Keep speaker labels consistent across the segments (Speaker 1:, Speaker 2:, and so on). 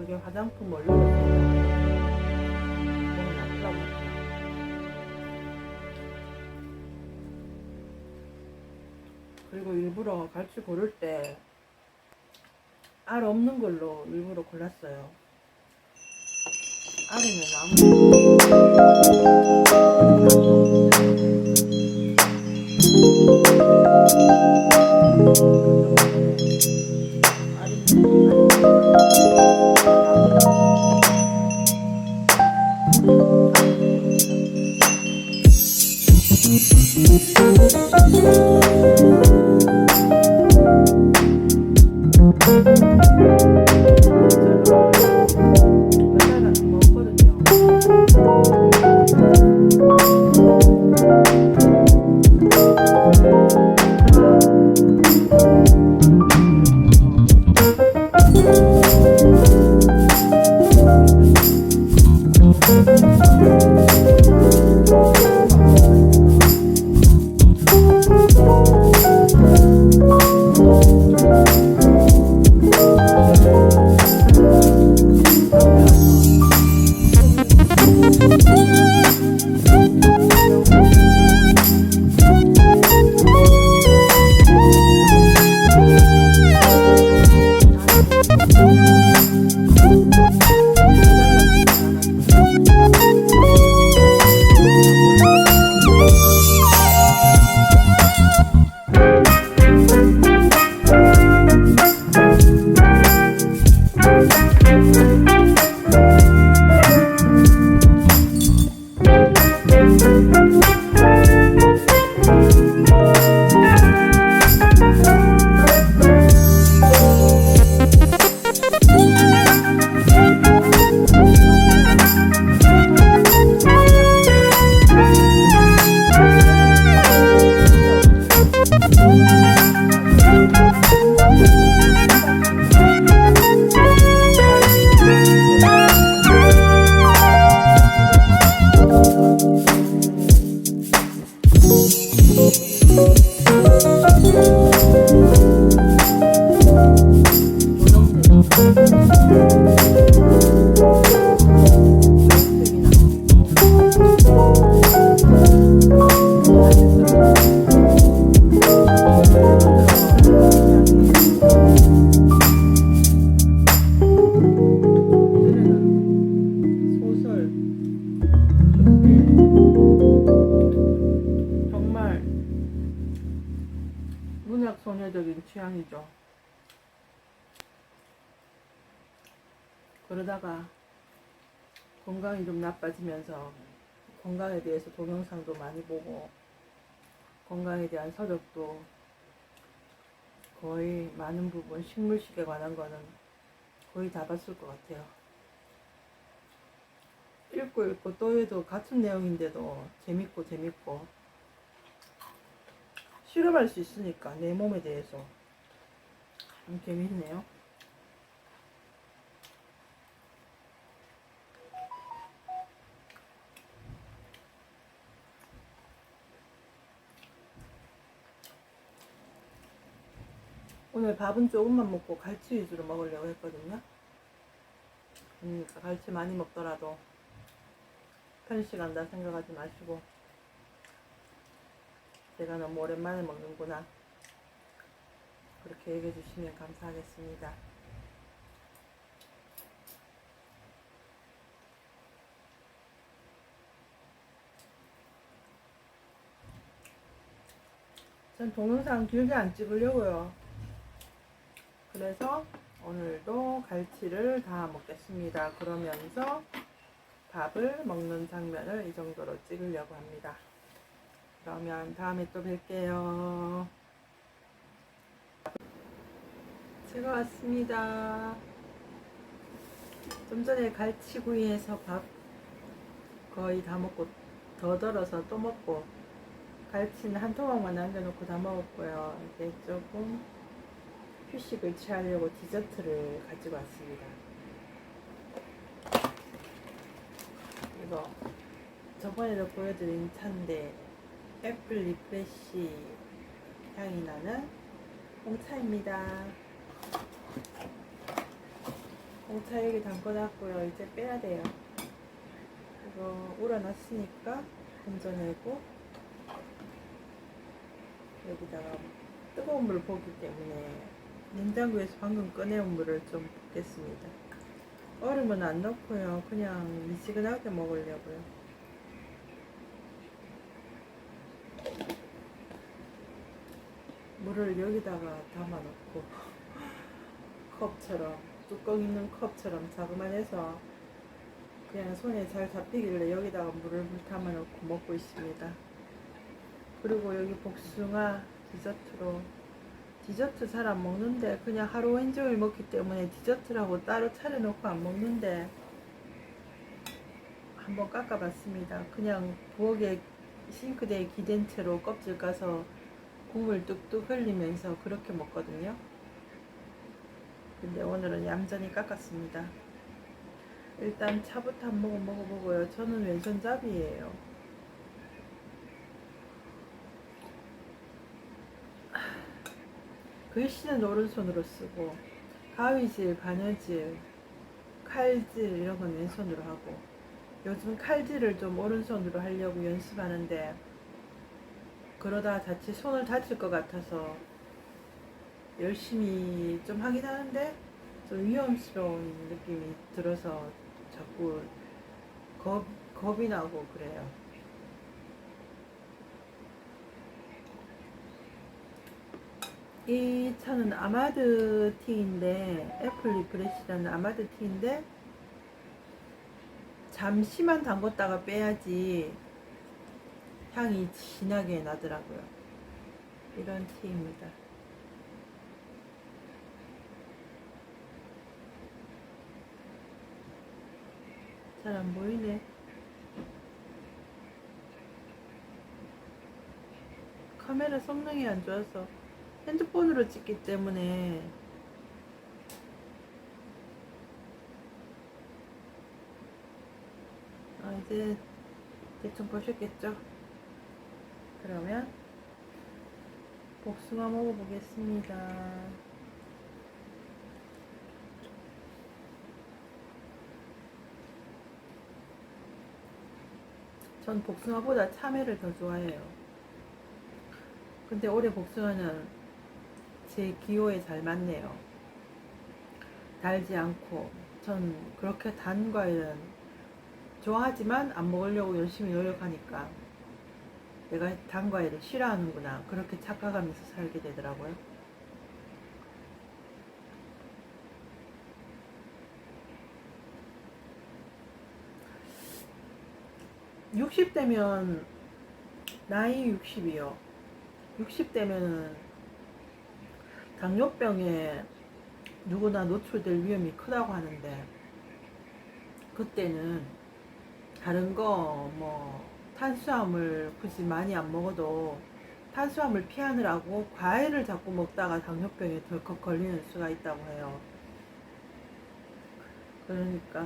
Speaker 1: 그게 화장품 나쁘다고. 그리고 일부러 갈치 고를 때 알 없는 걸로 일부러 골랐어요. 알이면 맨날 건강이 좀 나빠지면서 건강에 대해서 동영상도 많이 보고 건강에 대한 서적도 거의 많은 부분 식물식에 관한 거는 거의 다 봤을 것 같아요. 읽고 읽고 또 해도 같은 내용인데도 재밌고 재밌고 실험할 수 있으니까 내 몸에 대해서 참 재밌네요. 오늘 밥은 조금만 먹고 갈치 위주로 먹으려고 했거든요. 그러니까 갈치 많이 먹더라도 편식 한다 생각하지 마시고 제가 너무 오랜만에 먹는구나 그렇게 얘기해 주시면 감사하겠습니다. 전 동영상 길게 안 찍으려고요. 그래서 오늘도 갈치를 다 먹겠습니다. 그러면서 밥을 먹는 장면을 이 정도로 찍으려고 합니다. 그러면 다음에 또 뵐게요. 제가 왔습니다. 좀 전에 갈치구이해서 밥 거의 다 먹고 더 덜어서 또 먹고 갈치는 한 토막만 남겨놓고 다 먹었고요. 이제 조금 휴식을 취하려고 디저트를 가지고 왔습니다. 이거 저번에도 보여드린 차인데 애플 리프레쉬 향이 나는 홍차입니다. 홍차 여기 담궈놨고요. 이제 빼야 돼요. 이거 우러났으니까 건져내고 여기다가 뜨거운 물 보기 때문에 냉장고에서 방금 꺼내온 물을 좀 붓겠습니다. 얼음은 안 넣고요. 그냥 미지근하게 먹으려고요. 물을 여기다가 담아놓고 컵처럼 뚜껑 있는 컵처럼 자그만해서 그냥 손에 잘 잡히길래 여기다가 물을 담아놓고 먹고 있습니다. 그리고 여기 복숭아 디저트로 디저트 잘 안 먹는데 그냥 하루 온종일 먹기 때문에 디저트라고 따로 차려놓고 안 먹는데 한번 깎아봤습니다. 그냥 부엌에 싱크대에 기댄 채로 껍질 까서 국물 뚝뚝 흘리면서 그렇게 먹거든요. 근데 오늘은 얌전히 깎았습니다. 일단 차부터 한 모금 먹어보고요. 저는 왼손잡이에요. 글씨는 오른손으로 쓰고 가위질, 바느질, 칼질 이런 건 왼손으로 하고 요즘 칼질을 좀 오른손으로 하려고 연습하는데 그러다 자칫 손을 다칠 것 같아서 열심히 좀 하긴 하는데 좀 위험스러운 느낌이 들어서 자꾸 겁, 겁이 나고 그래요. 이 차는 아마드 티인데 애플 리프레시라는 아마드 티인데 잠시만 담궜다가 빼야지 향이 진하게 나더라고요. 이런 티입니다. 잘 안 보이네. 카메라 성능이 안 좋아서 핸드폰으로 찍기 때문에 아, 이제 대충 보셨겠죠? 그러면 복숭아 먹어보겠습니다. 전 복숭아보다 참외를 더 좋아해요. 근데 올해 복숭아는 제 기호에 잘 맞네요. 달지 않고 전 그렇게 단 과일은 좋아하지만 안 먹으려고 열심히 노력하니까 내가 단 과일을 싫어하는구나 그렇게 착각하면서 살게 되더라고요. 육십 대면 나이 60이요. 60대면은 당뇨병에 누구나 노출될 위험이 크다고 하는데 그때는 다른 거 뭐 탄수화물 굳이 많이 안 먹어도 탄수화물 피하느라고 과일을 자꾸 먹다가 당뇨병에 덜컥 걸리는 수가 있다고 해요. 그러니까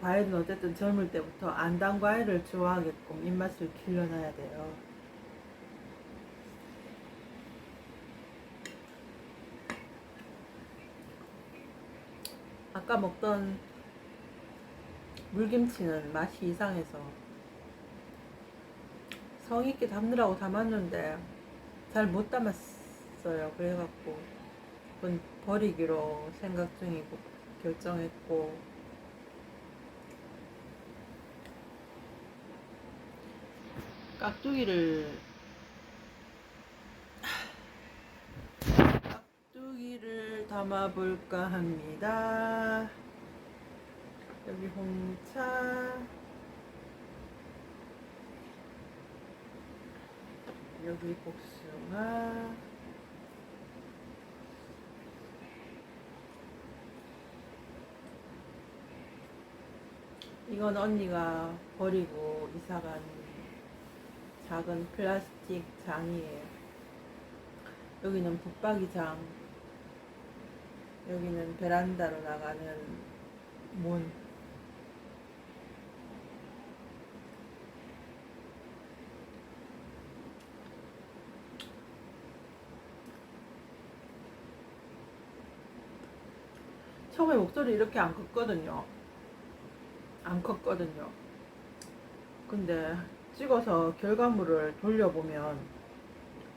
Speaker 1: 과일은 어쨌든 젊을 때부터 안단 과일을 좋아하게끔 입맛을 길러놔야 돼요. 아까 먹던 물김치는 맛이 이상해서 성의있게 담느라고 담았는데 잘 못 담았어요. 그래갖고 그건 버리기로 생각 중이고 결정했고 깍두기를 깍두기를 담아볼까 합니다. 여기 홍차 여기 복숭아 이건 언니가 버리고 이사간 작은 플라스틱 장이에요. 여기는 붙박이 장, 여기는 베란다로 나가는 문. 처음에 목소리 이렇게 안 컸거든요. 안 컸거든요. 근데 찍어서 결과물을 돌려보면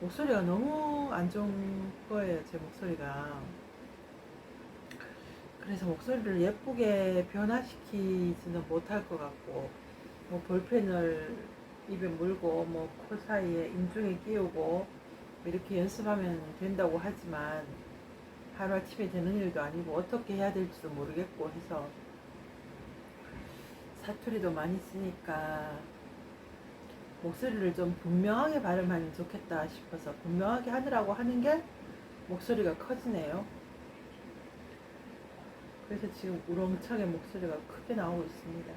Speaker 1: 목소리가 너무 안 좋은 거예요, 제 목소리가. 그래서 목소리를 예쁘게 변화시키지는 못할 것 같고, 뭐 볼펜을 입에 물고, 뭐 코 사이에 인중에 끼우고, 이렇게 연습하면 된다고 하지만, 하루아침에 되는 일도 아니고, 어떻게 해야 될지도 모르겠고 해서, 사투리도 많이 쓰니까, 목소리를 좀 분명하게 발음하면 좋겠다 싶어서 분명하게 하느라고 하는 게 목소리가 커지네요. 그래서 지금 우렁차게 목소리가 크게 나오고 있습니다.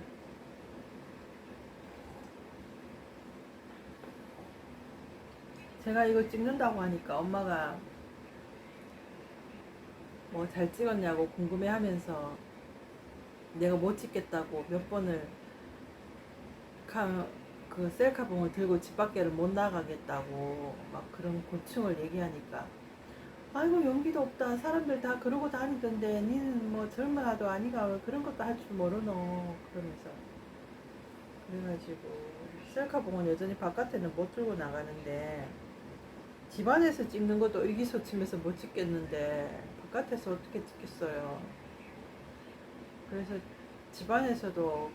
Speaker 1: 제가 이거 찍는다고 하니까 엄마가 뭐 잘 찍었냐고 궁금해 하면서 내가 못 찍겠다고 몇 번을 카, 그 셀카봉을 들고 집 밖에를 못 나가겠다고 막 그런 고충을 얘기하니까 아이고 용기도 없다. 사람들 다 그러고 다니던데 니는 뭐 젊어도 아니가 왜 그런 것도 할 줄 모르노? 그러면서. 그래가지고 셀카봉은 여전히 바깥에는 못 들고 나가는데 집안에서 찍는 것도 의기소침해서 못 찍겠는데 바깥에서 어떻게 찍겠어요? 그래서 집안에서도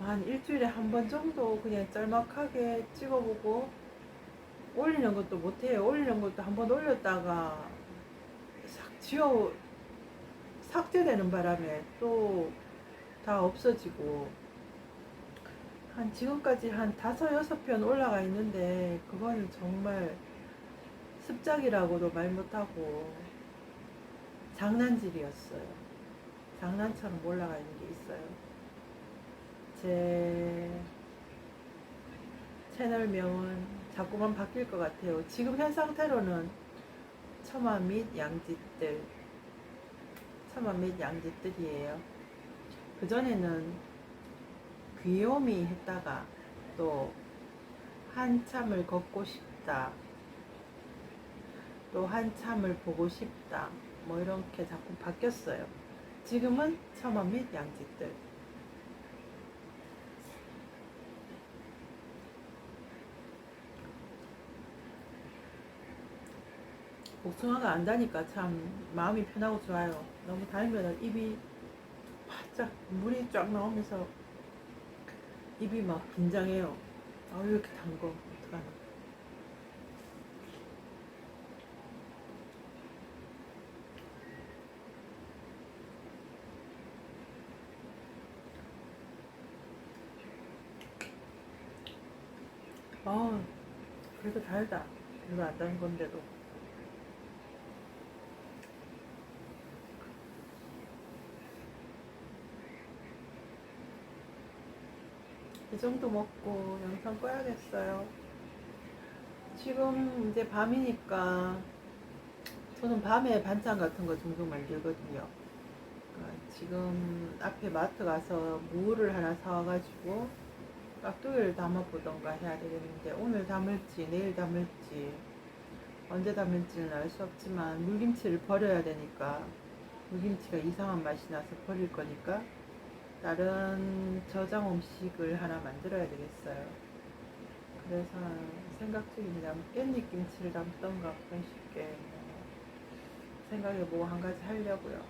Speaker 1: 한 일주일에 한 번 정도 그냥 짤막하게 찍어보고 올리는 것도 못해요. 올리는 것도 한 번 올렸다가 싹 지워 삭제되는 바람에 또 다 없어지고 한 지금까지 한 다섯 여섯 편 올라가 있는데 그거는 정말 습작이라고도 말 못하고 장난질이었어요. 장난처럼 올라가 있는 게 있어요. 제 채널명은 자꾸만 바뀔 것 같아요. 지금 현 상태로는 처마 및 양짓들, 처마 및 양짓들이에요. 그 전에는 귀요미 했다가 또 한참을 걷고 싶다, 또 한참을 보고 싶다, 뭐 이렇게 자꾸 바뀌었어요. 지금은 처마 및 양짓들. 복숭아가 안다니까 참 마음이 편하고 좋아요. 너무 달면 입이 바짝 물이 쫙 나오면서 입이 막 긴장해요. 아 이렇게 단 거 어떡하나. 아 그래도 달다. 별로 안 단 건데도. 이 정도 먹고 영상 꺼야겠어요. 지금 이제 밤이니까 저는 밤에 반찬 같은 거 종종 만들거든요. 그러니까 지금 앞에 마트 가서 무를 하나 사와가지고 깍두기를 담아보던가 해야 되겠는데 오늘 담을지 내일 담을지 언제 담을지는 알 수 없지만 물김치를 버려야 되니까 물김치가 이상한 맛이 나서 버릴 거니까 다른 저장 음식을 하나 만들어야 되겠어요. 그래서 생각 중입니다. 깻잎 김치를 담던가 그런 쉽게 뭐 생각해 보고 한 가지 하려고요.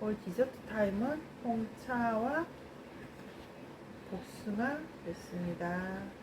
Speaker 1: 오늘 디저트 타임은 홍차와 복숭아 됐습니다.